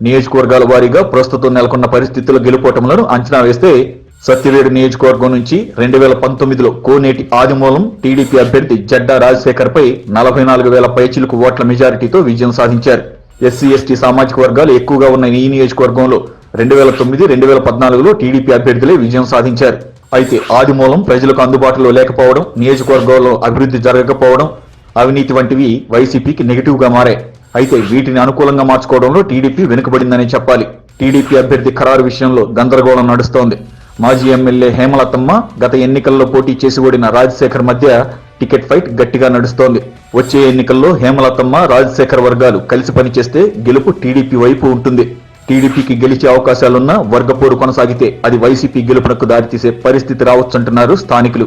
నియోజకవర్గాల వారీగా ప్రస్తుతం నెలకొన్న పరిస్థితుల గెలుపోటములను అంచనా వేస్తే సత్యవేడు నియోజకవర్గం నుంచి రెండు వేల పంతొమ్మిదిలో కోనేటి ఆదిమూలం టీడీపీ అభ్యర్థి జడ్డా రాజశేఖర్ పై నలభై నాలుగు వేల పైచిలకు ఓట్ల మెజారిటీతో విజయం సాధించారు. ఎస్సీ ఎస్టీ సామాజిక వర్గాలు ఎక్కువగా ఉన్న ఈ నియోజకవర్గంలో రెండు వేల తొమ్మిది రెండు వేల పద్నాలుగులో టీడీపీ అభ్యర్థులే విజయం సాధించారు. అయితే ఆదిమూలం ప్రజలకు అందుబాటులో లేకపోవడం నియోజకవర్గంలో అభివృద్ధి జరగకపోవడం అవినీతి వంటివి వైసీపీకి నెగిటివ్గా మారాయి. అయితే వీటిని అనుకూలంగా మార్చుకోవడంలో టీడీపీ వెనుకబడిందని చెప్పాలి. టీడీపీ అభ్యర్థి ఖరారు విషయంలో గందరగోళం నడుస్తోంది. మాజీ ఎమ్మెల్యే హేమలతమ్మ గత ఎన్నికల్లో పోటీ చేసి ఓడిన రాజశేఖర్ మధ్య టికెట్ ఫైట్ గట్టిగా నడుస్తోంది. వచ్చే ఎన్నికల్లో హేమలతమ్మ రాజశేఖర్ వర్గాలు కలిసి పనిచేస్తే గెలుపు టీడీపీ వైపు ఉంటుంది. టీడీపీకి గెలిచే అవకాశాలున్నా వర్గపోరు కొనసాగితే అది వైసీపీ గెలుపునకు దారితీసే పరిస్థితి రావచ్చంటున్నారు స్థానికులు.